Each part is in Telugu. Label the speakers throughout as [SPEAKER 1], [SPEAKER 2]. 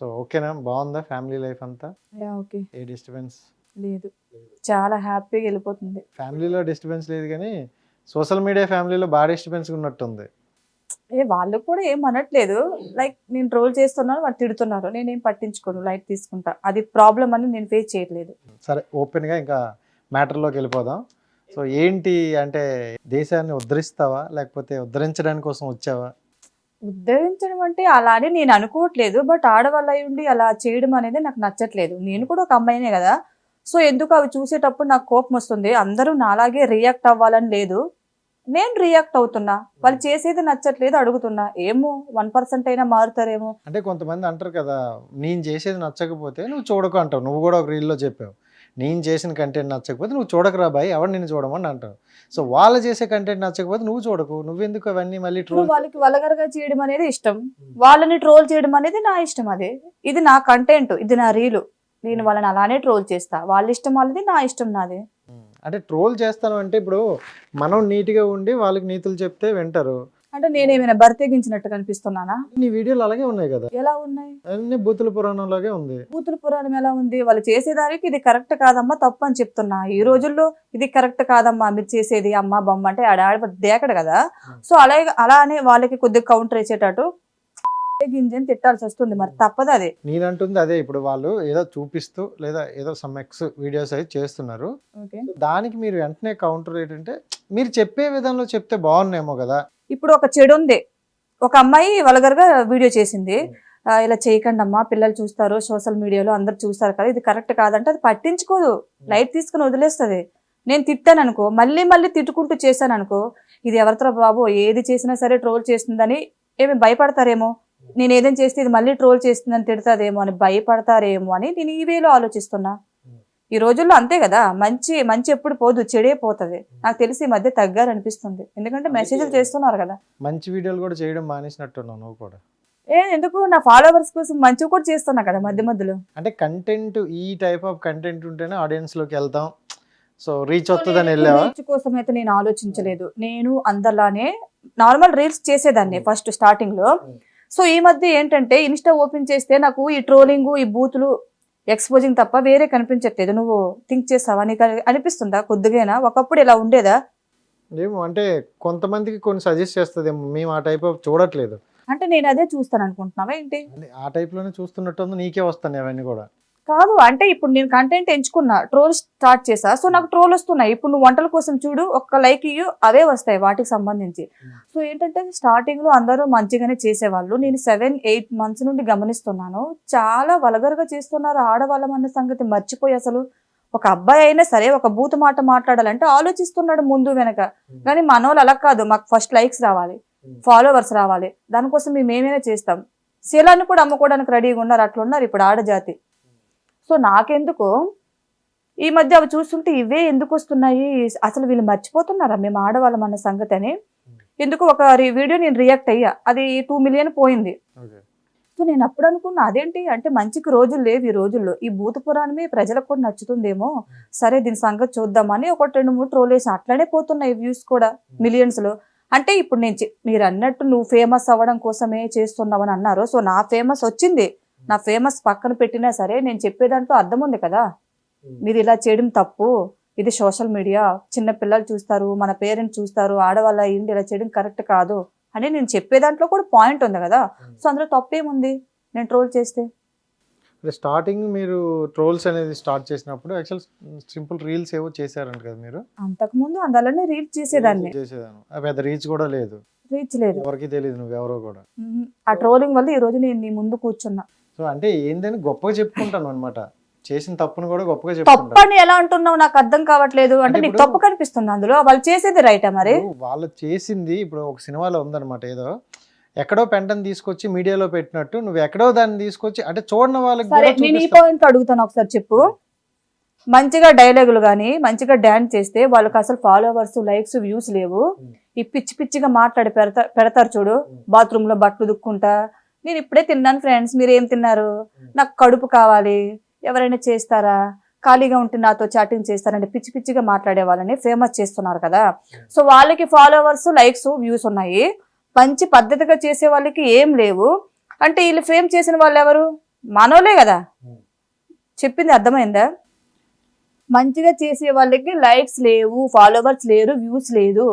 [SPEAKER 1] సో ఓకేనా? బాగుందా ఫ్యామిలీ లైఫ్ అంతా?
[SPEAKER 2] Yeah okay.
[SPEAKER 1] ఏ డిస్టర్బెన్స్?
[SPEAKER 2] లేదు. చాలా హ్యాపీగా వెళ్ళిపోతుంది.
[SPEAKER 1] ఫ్యామిలీలో డిస్టర్బెన్స్ లేదు కానీ సోషల్ మీడియా ఫ్యామిలీలో బాగా డిస్టర్బెన్స్ ఉన్నట్టుంది.
[SPEAKER 2] ఏ వాళ్ళు కూడా ఏం అనట్లేదు. లైక్ నేను ట్రోల్ చేస్తున్నాను వాళ్ళు తిడుతున్నారు. నేనేం పట్టించుకోను లైట్ తీసుకుంటా. అది ప్రాబ్లం అని నేను ఫేస్ చేయట్లేదు.
[SPEAKER 1] సరే ఓపెన్గా ఇంకా మ్యాటర్లోకి వెళ్ళిపోదాం. సో ఏంటి అంటే దేశాన్ని ఉద్ధరిస్తావా? లేకపోతే ఉద్ధరించడానికి కోసం వచ్చావా?
[SPEAKER 2] ఉద్ధరించడం అంటే అలా అని నేను అనుకోవట్లేదు బట్ ఆడవాళ్ళ ఉండి అలా చేయడం అనేది నాకు నచ్చట్లేదు. నేను కూడా ఒక అమ్మాయినే కదా. సో ఎందుకు అవి చూసేటప్పుడు నాకు కోపం వస్తుంది? అందరూ నాలాగే రియాక్ట్ అవ్వాలని లేదు. నేను రియాక్ట్ అవుతున్నా. వాళ్ళు చేసేది నచ్చట్లేదు అడుగుతున్నా. ఏమో వన్ పర్సెంట్ అయినా మారుతారేమో.
[SPEAKER 1] అంటే కొంతమంది అంటారు కదా నేను చేసేది నచ్చకపోతే నువ్వు చూడకు అంటావు. నువ్వు కూడా ఒక రీల్లో చెప్పావు. నేను చేసిన కంటెంట్ నచ్చకపోతే నువ్వు చూడకురా బాయ్ ఎవరు నేను చూడమని అంటావు సో వాళ్ళు చేసే కంటెంట్ నచ్చకపోతే నువ్వు చూడకు. నువ్వెందుకు అవన్నీ మళ్ళీ ట్రోల్
[SPEAKER 2] వాళ్ళకి వలగరగా చేయడం అనేది ఇష్టం. వాళ్ళని ట్రోల్ చేయడం అనేది నా ఇష్టం అదే. ఇది నా కంటెంట్ ఇది నా రీలు నేను వాళ్ళని అలానే ట్రోల్ చేస్తా. వాళ్ళ ఇష్టం వాళ్ళది నా ఇష్టం నాది.
[SPEAKER 1] అంటే ట్రోల్ చేస్తాను అంటే ఇప్పుడు మనం నీట్గా ఉండి వాళ్ళకి నీతులు చెప్తే వింటారు.
[SPEAKER 2] అంటే నేనేమైనా బర్తెగించినట్టు కనిపిస్తున్నానా?
[SPEAKER 1] నీ వీడియోలు అలాగే ఉన్నాయి కదా.
[SPEAKER 2] ఎలా ఉన్నాయి?
[SPEAKER 1] అన్ని బూతుల పురాణంలాగే ఉంది.
[SPEAKER 2] కూతురు పురాణం ఎలా ఉంది? వాళ్ళు చేసేదానికి ఇది కరెక్ట్ కాదమ్మా తప్పు అని చెప్తున్నా. ఈ రోజుల్లో ఇది కరెక్ట్ కాదమ్మా మీరు చేసేది అమ్మ బొమ్మ అంటే ఆడ ఆడ దేకడు కదా. సో అలాగే అలా అని వాళ్ళకి కొద్దిగా కౌంటర్ వేసేటట్టు గింజని తిట్టాల్సి వస్తుంది మరి? తప్పదు అది.
[SPEAKER 1] నేనంటుంది అదే ఇప్పుడు వాళ్ళు ఏదో చూపిస్తూ లేదా ఏదో సమ్ ఎక్స్ వీడియోస్ అయితే చేస్తున్నారు. దానికి మీరు వెంటనే కౌంటర్ ఏంటంటే మీరు చెప్పే విధంలో చెప్తే బాగున్నాయేమో కదా.
[SPEAKER 2] ఇప్పుడు ఒక చెడు ఉంది. ఒక అమ్మాయి వలగరగా వీడియో చేసింది. ఇలా చేయకండి అమ్మా పిల్లలు చూస్తారు సోషల్ మీడియాలో అందరు చూస్తారు కదా ఇది కరెక్ట్ కాదంటే అది పట్టించుకోదు. లైట్ తీసుకుని వదిలేస్తుంది. నేను తిట్టాను అనుకో మళ్ళీ మళ్ళీ తిట్టుకుంటూ చేశాను అనుకో ఇది ఎవరితో బాబు ఏది చేసినా సరే ట్రోల్ చేస్తుందని ఏమి భయపడతారేమో? నేను ఏదైనా చేస్తే ఇది మళ్ళీ ట్రోల్ చేస్తుందని తిడతాదేమో అని భయపడతారేమో అని నేను ఈ వేలో ఆలోచిస్తున్నా. ఈ రోజుల్లో అంతే కదా మంచి మంచి ఎప్పుడు పోదు చెడే పోతుంది. నాకు తెలిసి ఈ మధ్య తగ్గారనిపిస్తుంది ఎందుకంటే మెసేజ్లు చేస్తున్నారు కదా.
[SPEAKER 1] మంచి వీడియోలు కూడా చేయడం మానేసినట్టున్నావు నువ్వు కూడా.
[SPEAKER 2] ఏ ఎందుకు? నా ఫాలోవర్స్ కోసం మంచి కూడా చేస్తున్నా కదా మధ్య మధ్యలో.
[SPEAKER 1] అంటే కంటెంట్ ఈ టైప్ ఆఫ్ కంటెంట్ ఉంటేనే audience లోకి వెళ్తాం. సో రీచ్ అవుతుందని వెళ్ళావా?
[SPEAKER 2] రీచ్ కోసం అయితే నేను ఆలోచించలేదు. నేను అందరిలానే నార్మల్ రీల్స్ చేసేదాన్ని ఫస్ట్ స్టార్టింగ్లో. సో ఈ మధ్య ఏంటంటే ఇన్స్టా ఓపెన్ చేస్తే నాకు ఈ ట్రోలింగ్ ఈ బూతులు ఎక్స్పోజింగ్ తప్ప వేరే కనిపించట్లేదు. నువ్వు థింక్ చేస్తావా? నీకు అనిపిస్తుందా? కొద్దిగైనా? ఒకప్పుడు ఇలా ఉండేదా?
[SPEAKER 1] ఏమో అంటే కొంతమందికి కొన్ని సజెస్ట్ చేస్తుంది మేము ఆ టైప్ చూడట్లేదు.
[SPEAKER 2] అంటే నేను అదే చూస్తాను అనుకుంటున్నావా ఏంటి?
[SPEAKER 1] ఆ type లోనే చూస్తున్నట్టు నీకే వస్తాయి అవన్నీ కూడా.
[SPEAKER 2] కాదు అంటే ఇప్పుడు నేను కంటెంట్ ఎంచుకున్నా ట్రోల్ స్టార్ట్ చేసా సో నాకు ట్రోల్ వస్తున్నాయి. ఇప్పుడు నువ్వు వంటల కోసం చూడు ఒక్క లైక్ ఇయ్యు అవే వస్తాయి వాటికి సంబంధించి. సో ఏంటంటే స్టార్టింగ్లో అందరూ మంచిగానే చేసేవాళ్ళు. నేను సెవెన్ ఎయిట్ మంత్స్ నుండి గమనిస్తున్నాను. చాలా వలగరగా చేస్తున్నారు ఆడవాళ్ళం అన్న సంగతి మర్చిపోయి అసలు ఒక అబ్బాయి అయినా సరే ఒక బూత్ మాట మాట్లాడాలంటే ఆలోచిస్తున్నాడు ముందు వెనక. కానీ మనోళ్ళు అలా కాదు. మాకు ఫస్ట్ లైక్స్ రావాలి. ఫాలోవర్స్ రావాలి. దానికోసం మేము ఏమైనా చేస్తాం. శీలాన్ని కూడా అమ్ముకోవడానికి రెడీగా ఉన్నారు. అట్లా ఉన్నారు ఇప్పుడు ఆడజాతి. సో నాకెందుకు ఈ మధ్య అవి చూస్తుంటే ఇవే ఎందుకు వస్తున్నాయి? అసలు వీళ్ళు మర్చిపోతున్నారా? మేము ఆడవాళ్ళం అన్న సంగతి అని. ఎందుకు ఒక వీడియో నేను రియాక్ట్ అయ్యా. అది టూ మిలియన్ పోయింది. సో నేను అప్పుడు అనుకున్నా అదేంటి? అంటే మంచికి రోజులు లేవు ఈ రోజుల్లో. ఈ భూత పురాణమే ప్రజలకు కూడా నచ్చుతుందేమో. సరే దీని సంగతి చూద్దామని ఒక రెండు మూడు ట్రోల్ వేసి అట్లనే పోతున్నాయి వ్యూస్ కూడా మిలియన్స్లో అంటే ఇప్పుడు నేను మీరు అన్నట్టు నువ్వు ఫేమస్ అవ్వడం కోసమే చేస్తున్నావని అన్నారు. సో నా ఫేమస్ వచ్చింది. నా ఫేమస్ పక్కన పెట్టినా సరే నేను చెప్పేదాంట్లో అర్థం ఉంది కదా. మీరు ఇలా చేయడం తప్పు. ఇది సోషల్ మీడియా. చిన్న పిల్లలు చూస్తారు మన పేరెంట్స్ చూస్తారు ఆడవాళ్ళ ఏంటి ఇలా చేయడం కరెక్ట్ కాదు అని నేను చెప్పే దాంట్లో కూడా పాయింట్ ఉంది కదా. సో అందులో తప్పేముంది? నేను ట్రోల్ చేస్తే?
[SPEAKER 1] అంటే స్టార్టింగ్ మీరు ట్రోల్స్ అనేది స్టార్ట్ చేసినప్పుడు యాక్చువల్ సింపుల్ రీల్స్ ఏవో చేశారంట కదా మీరు?
[SPEAKER 2] అంతకుముందు అందులోనే రీచ్ చేసేదాన్ని.
[SPEAKER 1] చేసేదాను పెద్ద రీచ్ కూడా లేదు.
[SPEAKER 2] రీచ్ లేదు.
[SPEAKER 1] ఎవరికి తెలియదు నువ్వెవరో కూడా.
[SPEAKER 2] మ్మ్. ఆ ట్రోలింగ్ వల్ల ఈ రోజు నేను నీ ముందు కూర్చున్నా.
[SPEAKER 1] సో అంటే ఏందని గొప్పగా చెప్పుకుంటాను అనమాట చేసిన తప్పును కూడా గొప్పగా చెప్పుకుంటాను.
[SPEAKER 2] ఎలా అంటున్నావు? నాకు అర్థం కావట్లేదు. అంటే నీకు తప్పు కనిపిస్తుంది అందులో. వాళ్ళు చేసేది రైటా మరి?
[SPEAKER 1] వాళ్ళు చేసింది ఇప్పుడు ఒక సినిమాలో ఉందన్నమాట ఏదో. ఎక్కడో పెంటని తీసుకొచ్చి మీడియాలో పెట్టినట్టు నువ్వు ఎక్కడో దాన్ని తీసుకొచ్చి అంటే చూడని వాళ్ళకి
[SPEAKER 2] సరే
[SPEAKER 1] కూడా
[SPEAKER 2] నేను ఈ
[SPEAKER 1] చూపిస్తావు.
[SPEAKER 2] పాయింట్ అడుగుతాను ఒకసారి చెప్పు. మంచిగా డైలాగులు కానీ మంచిగా డాన్స్ చేస్తే వాళ్ళకి అసలు ఫాలోవర్స్ లైక్స్ వ్యూస్ లేవు. ఈ పిచ్చి పిచ్చిగా మాట్లాడి పెడతా పెడతారు చూడు. బాత్రూమ్లో బట్టలు దుక్కుంటా నేను ఇప్పుడే తిన్నాను ఫ్రెండ్స్ మీరు ఏం తిన్నారు నాకు కడుపు కావాలి. ఎవరైనా చేస్తారా? ఖాళీగా ఉంటే నాతో చాటింగ్ చేస్తారంటే పిచ్చి పిచ్చిగా మాట్లాడే వాళ్ళని ఫేమస్ చేస్తున్నారు కదా. సో వాళ్ళకి ఫాలోవర్స్ లైక్స్ వ్యూస్ ఉన్నాయి. మంచి పద్ధతిగా చేసే వాళ్ళకి ఏం లేవు. అంటే వీళ్ళు ఫేమ్ చేసిన వాళ్ళు ఎవరు? మనోలే కదా. చెప్పింది అర్థమైందా? మంచిగా చేసే వాళ్ళకి లైక్స్ లేవు ఫాలోవర్స్ లేరు వ్యూస్ లేదు.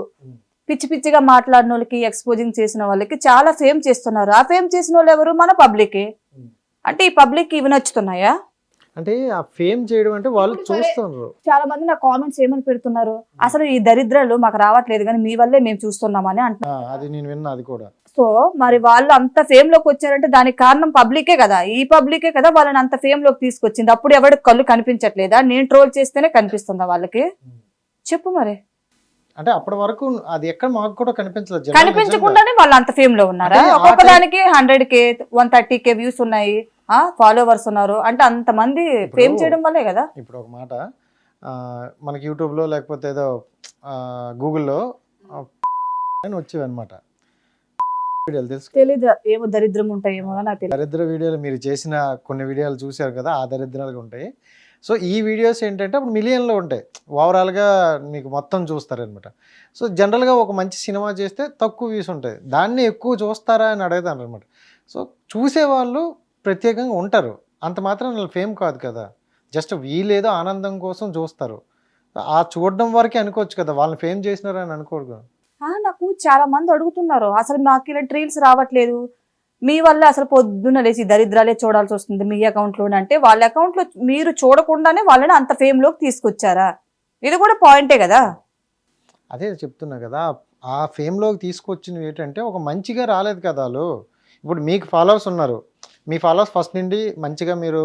[SPEAKER 2] పిచ్చి పిచ్చిగా మాట్లాడిన వాళ్ళకి ఎక్స్పోజింగ్ చేసిన వాళ్ళకి చాలా ఫేమ్ చేస్తున్నారు. ఆ ఫేమ్ చేసిన వాళ్ళు ఎవరు? మన పబ్లికే. అంటే ఈ పబ్లిక్ ఇవి నచ్చుతున్నాయా?
[SPEAKER 1] అంటే ఆ ఫేమ్ చేయడం అంటే వాళ్ళు. చూస్తున్నారు.
[SPEAKER 2] చాలా మంది నా కామెంట్స్ ఏమని పెడుతున్నారు? అసలు ఈ దరిద్రాలు మాకు రావట్లేదు కానీ మీ వల్లే మేము చూస్తున్నామని అంటున్నారు.
[SPEAKER 1] ఆ, అది నేను విన్నా అది కూడా.
[SPEAKER 2] సో మరి వాళ్ళు అంత ఫేమ్లోకి వచ్చారంటే దానికి కారణం పబ్లికే కదా. ఈ పబ్లికే కదా వాళ్ళని అంత ఫేమ్లోకి తీసుకొచ్చింది. అప్పుడు ఎవరికి కళ్ళు కనిపించట్లేదా? నేను ట్రోల్ చేస్తేనే కనిపిస్తుందా వాళ్ళకి? చెప్పు మరి.
[SPEAKER 1] అంటే అప్పటి వరకు అది ఎక్కడ మాకు కూడా కనిపించలేదు.
[SPEAKER 2] కనిపించకుండానే వాళ్ళు అంత ఫేమ్లో ఉన్నారా? ఒక్కొక్క దానికి hundred k one thirty k views ఉన్నాయి ఫాలోవర్స్ ఉన్నారు. అంటే అంత మంది ఫేమ్ చేయడం వల్లే కదా?
[SPEAKER 1] ఇప్పుడు ఒక మాట మనకి యూట్యూబ్లో లేకపోతే ఏదో గూగుల్లో వచ్చేవి అనమాట వీడియోలు తెలుసు.
[SPEAKER 2] తెలీదు ఏమో దరిద్రం ఉంటాయేమో అని నాకు తెలియదు
[SPEAKER 1] దరిద్ర వీడియోలు మీరు చేసిన కొన్ని వీడియోలు చూశారు కదా ఆ దరిద్రాలుగా ఉంటాయి. సో ఈ వీడియోస్ ఏంటంటే అప్పుడు మిలియన్లో ఉంటాయి. ఓవరాల్గా మీకు మొత్తం చూస్తారనమాట. సో జనరల్గా ఒక మంచి సినిమా చేస్తే తక్కువ వ్యూస్ ఉంటాయి. దాన్ని ఎక్కువ చూస్తారా అని అడుగుతాను అనమాట సో చూసేవాళ్ళు ప్రత్యేకంగా ఉంటారు. అంత మాత్రం వాళ్ళ ఫేమ్ కాదు కదా. జస్ట్ వీలేదో ఆనందం కోసం చూస్తారు. ఆ చూడడం వరకే అనుకోవచ్చు కదా. వాళ్ళని ఫేమ్ చేసినారు అని అనుకోరు
[SPEAKER 2] నాకు చాలా మంది అడుగుతున్నారు. అసలు మాకు ఇలా ట్రీల్స్ రావట్లేదు. మీ వల్ల అసలు పొద్దున్న లేచి దరిద్రాలే చూడాల్సి వస్తుంది మీ అకౌంట్లోనే. అంటే వాళ్ళ అకౌంట్లో మీరు చూడకుండానే వాళ్ళని అంత ఫేమ్లోకి తీసుకొచ్చారా? ఇది కూడా పాయింటే కదా.
[SPEAKER 1] అదే చెప్తున్నా కదా ఆ ఫేమ్లోకి తీసుకొచ్చినవి ఏంటంటే ఒక మంచిగా రాలేదు కదా వాళ్ళు. ఇప్పుడు మీకు ఫాలోవర్స్ ఉన్నారు. మీ ఫాలోవర్స్ ఫస్ట్ నుండి మంచిగా మీరు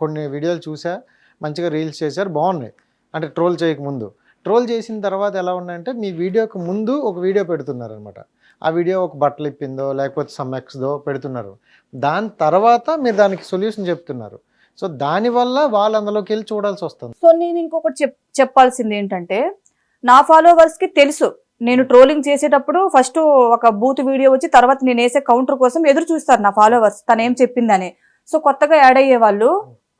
[SPEAKER 1] కొన్ని వీడియోలు చూసా మంచిగా రీల్స్ చేశారు బాగున్నాయి. అంటే ట్రోల్ చేయకముందు. ట్రోల్ చేసిన తర్వాత ఎలా ఉన్నాయంటే మీ వీడియోకి ముందు ఒక వీడియో పెడుతున్నారు అనమాట ఆ వీడియో ఒక బట్టలు ఇప్పిందో లేకపోతే సమ్ ఎక్స్దో పెడుతున్నారు. దాని తర్వాత మీరు దానికి సొల్యూషన్ చెప్తున్నారు. సో దానివల్ల వాళ్ళు అందులోకి వెళ్ళి చూడాల్సి వస్తుంది.
[SPEAKER 2] సో నేను ఇంకొకటి చెప్ చెప్పాల్సింది ఏంటంటే నా ఫాలోవర్స్కి తెలుసు. నేను ట్రోలింగ్ చేసేటప్పుడు ఫస్ట్ ఒక బూత్ వీడియో వచ్చి తర్వాత నేను వేసే కౌంటర్ కోసం ఎదురు చూస్తారు నా ఫాలోవర్స్. తను ఏం చెప్పిందని. సో కొత్తగా యాడ్ అయ్యే వాళ్ళు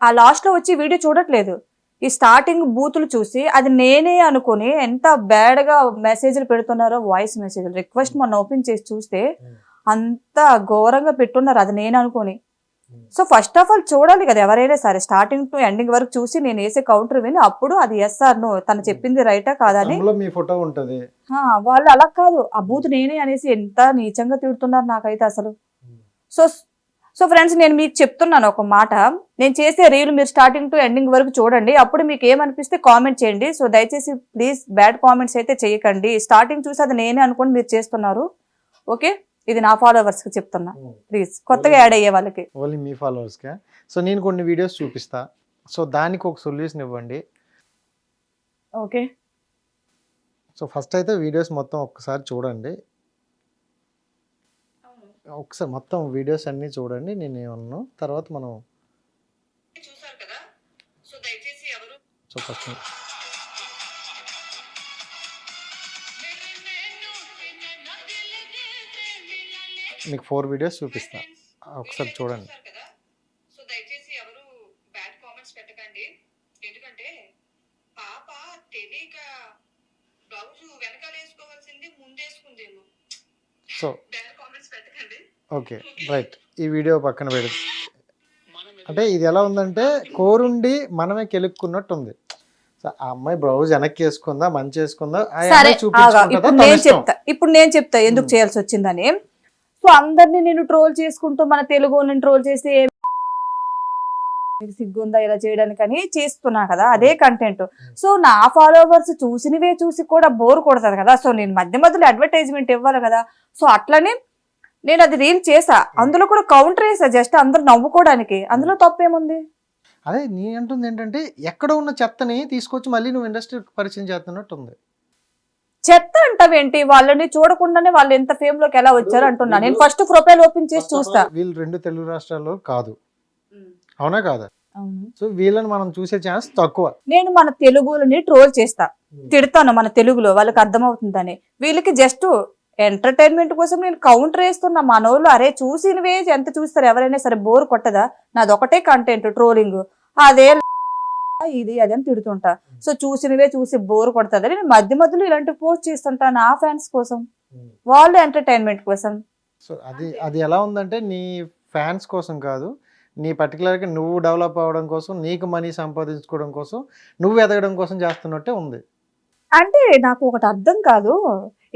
[SPEAKER 2] ఆ లాస్ట్లో వచ్చి వీడియో చూడట్లేదు. ఈ స్టార్టింగ్ బూతులు చూసి అది నేనే అనుకుని ఎంత బ్యాడ్గా మెసేజ్లు పెడుతున్నారో వాయిస్ మెసేజ్లు రిక్వెస్ట్ మొన్న ఓపెన్ చేసి చూస్తే అంత ఘోరంగా పెట్టున్నారు. అది నేను అనుకుని. సో ఫస్ట్ ఆఫ్ ఆల్ చూడాలి కదా ఎవరైనా సరే స్టార్టింగ్ టు ఎండింగ్ వరకు చూసి నేను వేసే కౌంటర్ విని అప్పుడు అది ఎస్ ఆర్ నో తను చెప్పింది రైటా కాదని
[SPEAKER 1] మీ ఫోటో ఉంటుంది.
[SPEAKER 2] వాళ్ళు అలా కాదు. ఆ బూత్ నేనే అనేసి ఎంత నీచంగా తిడుతున్నారు నాకైతే అసలు. సో సో ఫ్రెండ్స్ నేను మీకు చెప్తున్నాను ఒక మాట. నేను చేసే రీల్ మీరు స్టార్టింగ్ టు ఎండింగ్ వరకు చూడండి. అప్పుడు మీకు ఏమనిపిస్తే కామెంట్ చేయండి. సో దయచేసి ప్లీజ్ బ్యాడ్ కామెంట్స్ అయితే చేయకండి. స్టార్టింగ్ చూసి అది నేనే అనుకోని మీరు చేస్తున్నారు. ఓకే ఇది నా followers కి చెప్తున్నా. ప్లీజ్ కొత్తగా యాడ్ అయ్యే వాళ్ళకి.
[SPEAKER 1] ఓన్లీ మీ ఫాలోవర్స్కే సో నేను కొన్ని వీడియోస్ చూపిస్తా. సో దానికి ఒక సొల్యూషన్ ఇవ్వండి.
[SPEAKER 2] ఓకే
[SPEAKER 1] సో ఫస్ట్ అయితే వీడియోస్ మొత్తం ఒక్కసారి చూడండి. ఒకసారి మొత్తం వీడియోస్ అన్నీ చూడండి నేను ఏమన్నా తర్వాత మనం
[SPEAKER 2] చూసారు కదా? సో దయచేసి ఎవరు
[SPEAKER 1] సో ఫస్ట్ మీకు ఫోర్ వీడియోస్ చూపిస్తా. ఒకసారి చూడండి.
[SPEAKER 2] సో దయచేసి ఎవరు బ్యాడ్ కామెంట్స్ పెట్టకండి. ఎందుకంటే పాప తెలియక బ్లౌజ్ వెనకాల వేసుకోవాల్సింది ముందేసుకుందేమో.
[SPEAKER 1] So okay right. ఈ వీడియో పక్కన పెడు అంటే ఇది ఎలా ఉందంటే కోరుండి మనమే కెలుక్కున్నట్టు ఉంది సో ఆ అమ్మాయి బ్లౌజ్ వెనక్కి వేసుకుందా మంచి వేసుకుందా
[SPEAKER 2] ఇప్పుడు నేను. చెప్తా ఇప్పుడు నేను చెప్తా ఎందుకు. చేయాల్సి వచ్చిందని సో అందరినీ నేను ట్రోల్ చేసుకుంటూ మన తెలుగు ట్రోల్ చేసి మీకు సిగ్గుందా ఇలా చేయడానికని చేస్తున్నా కదా అదే కంటెంట్. సో నా ఫాలోవర్స్ చూసినవే చూసి కూడా బోర్ కొడతారు కదా. సో నేను మధ్య మధ్యలో అడ్వర్టైజ్మెంట్ ఇవ్వాలి కదా. సో అట్లనే నేను అది రీల్ చేసా. అందులో కూడా కౌంటర్ వేసా జస్ట్ అందరూ నవ్వుకోవడానికి. అందులో తప్పేముంది?
[SPEAKER 1] అదే నీ అంటుంది ఏంటంటే ఎక్కడ ఉన్న చెత్తని తీసుకొచ్చి మళ్ళీ నువ్వు ఇండస్ట్రీ పరిచయం చేస్తున్నట్టు ఉంది
[SPEAKER 2] చెత్త అంటావేంటి? వాళ్ళని చూడకుండానే వాళ్ళు ఎంత ఫేమ్లోకి ఎలా వచ్చారు అంటున్నా. నేను ఫస్ట్ ప్రొఫైల్ ఓపెన్ చేసి చూస్తా.
[SPEAKER 1] వీళ్ళు రెండు తెలుగు రాష్ట్రాల్లో కాదు. అవునా కాదా? సో వీళ్ళని మనం చూసే ఛాన్స్ తక్కువ.
[SPEAKER 2] నేను మన తెలుగులని ట్రోల్ చేస్తా. తిడతాను మన తెలుగులో వాళ్ళకి అర్థమవుతుందని. వీళ్ళకి జస్ట్ ఎంటర్టైన్మెంట్ కోసం నేను కౌంటర్ వేస్తున్నా. మనోళ్ళు అరే చూసినవే ఎంత చూస్తారు? ఎవరైనా సరే బోర్ కొట్టదా? నాది ఒకటే కంటెంట్ ట్రోలింగ్ అదే ఇది అది అని తిడుతుంటా. సో చూసినవే చూసి బోర్ కొడుతుంది? నేను మధ్య మధ్యలో ఇలాంటి పోస్ట్ చేస్తుంటా నా ఫ్యాన్స్ కోసం. వాళ్ళు ఎంటర్టైన్మెంట్ కోసం.
[SPEAKER 1] సో అది అది ఎలా ఉందంటే నీ ఫ్యాన్స్ కోసం కాదు నీ పర్టికులర్గా నువ్వు డెవలప్ అవ్వడం కోసం నీకు మనీ సంపాదించుకోవడం కోసం నువ్వు ఎదగడం కోసం చేస్తున్నట్టే ఉంది.
[SPEAKER 2] అంటే నాకు ఒకటి అర్థం కాదు.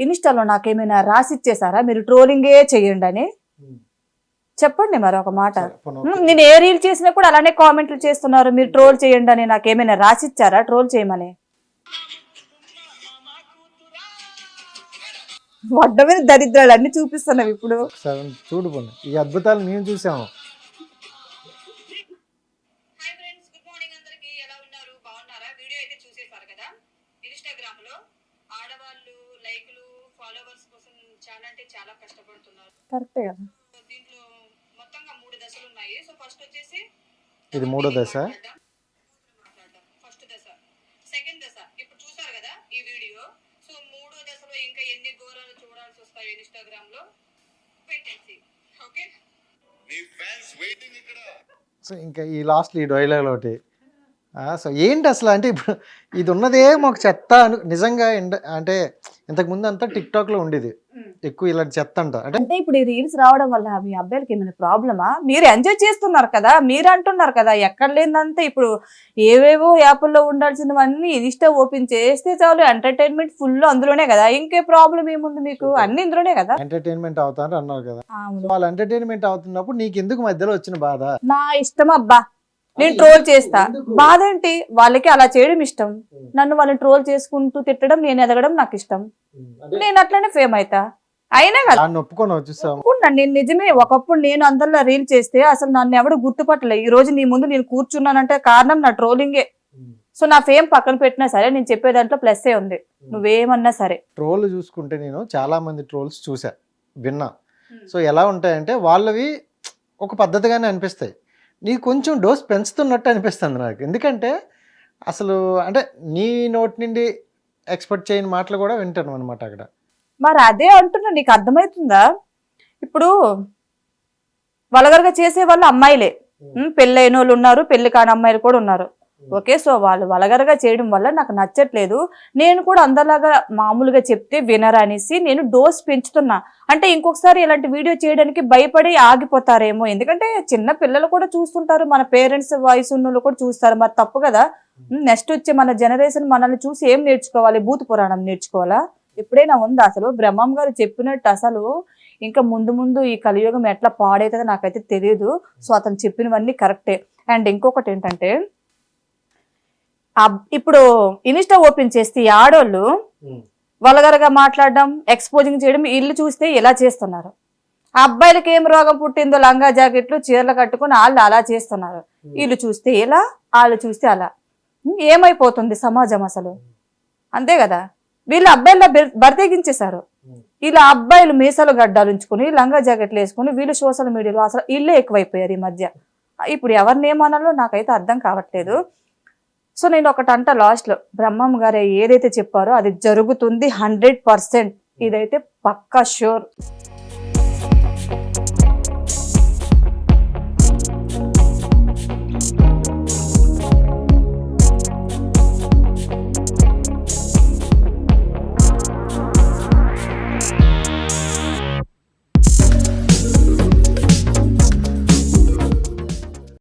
[SPEAKER 2] ఇన్స్టాలో నాకేమైనా రాసి ఇచ్చేసారా మీరు ట్రోలింగే చెయ్యండి అని. చెప్పండి మరి ఒక మాట. నేను ఏ రీల్ చేసినా కూడా అలానే కామెంట్లు చేస్తున్నారు. మీరు ట్రోల్ చేయండి అని నాకేమైనా రాసి ఇచ్చారా ట్రోల్ చేయమని. వడ్డ మీద దరిద్రాలు అన్ని చూపిస్తున్నావు ఇప్పుడు.
[SPEAKER 1] చూడు ఈ అద్భుతాలు మేము చూసాము
[SPEAKER 3] ఫస్ట్ వచ్చేసి
[SPEAKER 1] ఇది మూడో దశ?
[SPEAKER 3] ఫస్ట్ దశ. సెకండ్ దశ. ఇప్పుడు చూసారు కదా ఈ వీడియో. సో మూడో దశలో ఇంకా ఎన్ని ఘోరాలు చూడాల్సి వస్తాయి ఇన్స్టాగ్రామ్లో పెట్టేసి. ఓకే?
[SPEAKER 4] ఫ్యాన్స్ వెయిటింగ్ ఇక్కడ.
[SPEAKER 1] సో ఇంకా ఈ లాస్ట్ ఈ డైలాగ్ ఒకటి సో ఏంటి అసలు అంటే ఇప్పుడు ఇది ఉన్నదే మాకు చెత్త అను నిజంగా అంటే ఇంతకుముందు అంతా టిక్ టాక్లో ఉండేది ఎక్కువ ఇలాంటి చెత్త అంట.
[SPEAKER 2] ఇప్పుడు ఈ రీల్స్ రావడం వల్ల మీ అబ్బాయిలకి ఏమైనా ప్రాబ్లమా? మీరు ఎంజాయ్ చేస్తున్నారు కదా మీరు అంటున్నారు కదా ఎక్కడ లేదంటే ఇప్పుడు ఏవేవో యాప్ల్లో ఉండాల్సినవన్నీ ఇన్స్టా ఓపెన్ చేస్తే చాలు ఎంటర్టైన్మెంట్ ఫుల్ అందులోనే కదా. ఇంకే ప్రాబ్లం ఏముంది మీకు? అన్ని ఇందులోనే కదా.
[SPEAKER 1] ఎంటర్టైన్మెంట్ అవుతారు అన్నారు కదా. వాళ్ళు ఎంటర్టైన్మెంట్ అవుతున్నప్పుడు నీకు ఎందుకు మధ్యలో వచ్చిన బాధ?
[SPEAKER 2] నా ఇష్టం అబ్బా. నేను ట్రోల్ చేస్తా. బాధ ఏంటి వాళ్ళకి అలా చేయడం ఇష్టం. నన్ను వాళ్ళని ట్రోల్ చేసుకుంటూ తిట్టడం నేను ఎదగడం నాకు ఇష్టం. నేను అట్లనే ఫేమ్ అవుతా అయినా కదా? ఒప్పుకున్నా. నేను నిజమే ఒకప్పుడు నేను అందరిలో రీల్ చేస్తే అసలు నన్ను ఎవడు గుర్తుపట్టలే. ఈ రోజు నీ ముందు నేను కూర్చున్నానంటే కారణం నా ట్రోలింగే. సో నా ఫేమ్ పక్కన పెట్టినా సరే నేను చెప్పే దాంట్లో ప్లస్ ఏ ఉంది నువ్వేమన్నా సరే.
[SPEAKER 1] ట్రోల్ చూసుకుంటే నేను చాలా మంది ట్రోల్స్ చూసా విన్నా. సో ఎలా ఉంటాయంటే వాళ్ళవి ఒక పద్ధతిగానే అనిపిస్తాయి. నీకు కొంచెం డోస్ పెంచుతున్నట్టు అనిపిస్తుంది నాకు. ఎందుకంటే అసలు అంటే నీ నోటి నుండి ఎక్స్పెక్ట్ చేయని మాటలు కూడా వింటాను అనమాట అక్కడ.
[SPEAKER 2] మరి అదే అంటున్నా నీకు అర్థమవుతుందా ఇప్పుడు వలగరగా చేసే వాళ్ళు అమ్మాయిలే పెళ్ళైన వాళ్ళు ఉన్నారు పెళ్ళి కాని అమ్మాయిలు కూడా ఉన్నారు. ఓకే సో వాళ్ళు వలగరగా చేయడం వల్ల నాకు నచ్చట్లేదు. నేను కూడా అందరిలాగా మామూలుగా చెప్తే వినరా అనేసి నేను డోస్ పెంచుతున్నా. అంటే ఇంకొకసారి ఇలాంటి వీడియో చేయడానికి భయపడి ఆగిపోతారేమో. ఎందుకంటే చిన్న పిల్లలు కూడా చూస్తుంటారు మన పేరెంట్స్ వయసు ఉన్న వాళ్ళు కూడా చూస్తారు. మరి తప్పు కదా. నెక్స్ట్ వచ్చే మన జనరేషన్ మనల్ని చూసి ఏం నేర్చుకోవాలి? భూత పురాణం నేర్చుకోవాలా? ఎప్పుడైనా ఉందా? అసలు బ్రహ్మం గారు చెప్పినట్టు అసలు ఇంకా ముందు ముందు ఈ కలియుగం ఎట్లా పాడైతుందో నాకైతే తెలియదు సో అతను చెప్పినవన్నీ కరెక్టే. అండ్ ఇంకొకటి ఏంటంటే ఇప్పుడు ఇన్స్టా ఓపెన్ చేస్తే ఈ ఆడోళ్ళు వలగరగా మాట్లాడడం ఎక్స్పోజింగ్ చేయడం ఇల్లు చూస్తే ఇలా చేస్తున్నారు? ఆ అబ్బాయిలకి ఏం రోగం పుట్టిందో లంగా జాకెట్లు చీరలు కట్టుకుని వాళ్ళు అలా చేస్తున్నారు. వీళ్ళు చూస్తే ఇలా వాళ్ళు చూస్తే అలా. ఏమైపోతుంది సమాజం అసలు? అంతే కదా? వీళ్ళు అబ్బాయిల బరితెగించేశారు. ఇలా అబ్బాయిలు మీసాలు గడ్డాలు ఉంచుకుని లంగా జాకెట్లు వేసుకుని వీళ్ళు సోషల్ మీడియాలో అసలు ఇల్లే ఎక్కువైపోయారు ఈ మధ్య. ఇప్పుడు ఎవరిని ఏమనాలో నాకైతే అర్థం కావట్లేదు. సో నేను ఒకటి అంట లాస్ట్లో బ్రహ్మం గారు ఏదైతే చెప్పారో అది జరుగుతుంది హండ్రెడ్ పర్సెంట్. ఇదైతే పక్కా షూర్.